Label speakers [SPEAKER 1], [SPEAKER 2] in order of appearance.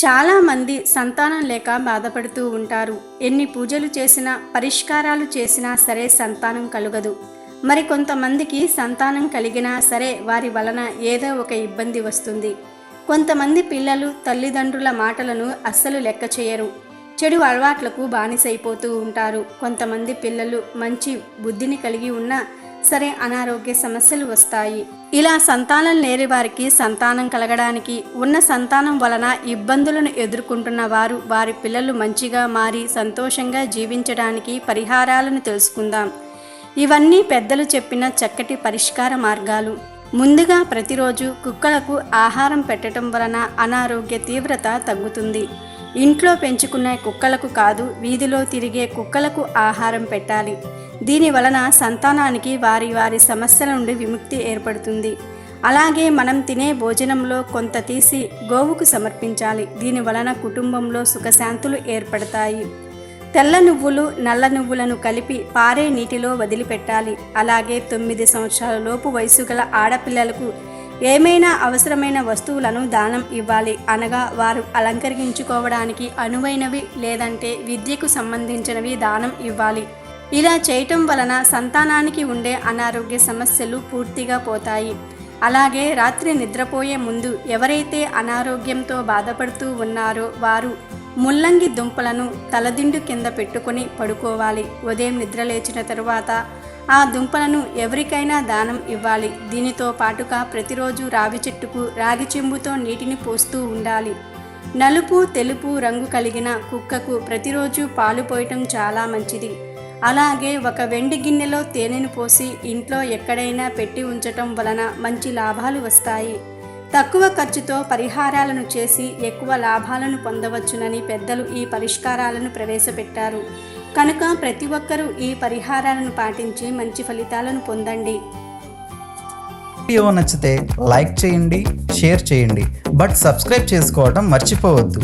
[SPEAKER 1] చాలామంది సంతానం లేక బాధపడుతూ ఉంటారు. ఎన్ని పూజలు చేసినా పరిష్కారాలు చేసినా సరే సంతానం కలుగదు. మరి కొంతమందికి సంతానం కలిగినా సరే వారి వలన ఏదో ఒక ఇబ్బంది వస్తుంది. కొంతమంది పిల్లలు తల్లిదండ్రుల మాటలను అస్సలు లెక్క చేయరు. చెడు అలవాట్లకు బానిసైపోతూ ఉంటారు. కొంతమంది పిల్లలు మంచి బుద్ధిని కలిగి ఉన్నా సరే అనారోగ్య సమస్యలు వస్తాయి. ఇలా సంతానం లేని వారికి సంతానం కలగడానికి ఉన్న సంతానం వలన ఇబ్బందులను ఎదుర్కొంటున్న వారు వారి పిల్లలు మంచిగా మారి సంతోషంగా జీవించడానికి పరిహారాలను తెలుసుకుందాం. ఇవన్నీ పెద్దలు చెప్పిన చక్కటి పరిష్కార మార్గాలు. ముందుగా ప్రతిరోజు కుక్కలకు ఆహారం పెట్టడం వలన అనారోగ్య తీవ్రత తగ్గుతుంది. ఇంట్లో పెంచుకున్న కుక్కలకు కాదు వీధిలో తిరిగే కుక్కలకు ఆహారం పెట్టాలి. దీని వలన సంతానానికి వారి వారి సమస్యల నుండి విముక్తి ఏర్పడుతుంది. అలాగే మనం తినే భోజనంలో కొంత తీసి గోవుకు సమర్పించాలి. దీని వలన కుటుంబంలో సుఖశాంతులు ఏర్పడతాయి. తెల్ల నువ్వులు నల్ల నువ్వులను కలిపి పారే నీటిలో వదిలిపెట్టాలి. అలాగే తొమ్మిది సంవత్సరాల లోపు వయసు గల ఆడపిల్లలకు ఏమైనా అవసరమైన వస్తువులను దానం ఇవ్వాలి అనగా వారు అలంకరించుకోవడానికి అనువైనవి లేదంటే విద్యకు సంబంధించినవి దానం ఇవ్వాలి. ఇలా చేయటం వలన సంతానానికి ఉండే అనారోగ్య సమస్యలు పూర్తిగా పోతాయి. అలాగే రాత్రి నిద్రపోయే ముందు ఎవరైతే అనారోగ్యంతో బాధపడుతూ ఉన్నారో వారు ముల్లంగి దుంపలను తలదిండు కింద పెట్టుకొని పడుకోవాలి. ఉదయం నిద్ర లేచిన తరువాత ఆ దుంపలను ఎవరికైనా దానం ఇవ్వాలి. దీనితో పాటుగా ప్రతిరోజు రావి చెట్టుకు రాగి చెంబుతో నీటిని పోస్తూ ఉండాలి. నలుపు తెలుపు రంగు కలిగిన కుక్కకు ప్రతిరోజు పాలు పోయటం చాలా మంచిది. అలాగే ఒక వెండి గిన్నెలో తేనెను పోసి ఇంట్లో ఎక్కడైనా పెట్టి ఉంచటం వలన మంచి లాభాలు వస్తాయి. తక్కువ ఖర్చుతో పరిహారాలను చేసి ఎక్కువ లాభాలను పొందవచ్చునని పెద్దలు ఈ పరిష్కారాలను ప్రవేశపెట్టారు. కనుక ప్రతి ఒక్కరూ ఈ పరిహారాలను పాటించి మంచి ఫలితాలను పొందండి.
[SPEAKER 2] వీడియో నచ్చితే లైక్ చేయండి షేర్ చేయండి బట్ సబ్స్క్రైబ్ చేసుకోవడం మర్చిపోవద్దు.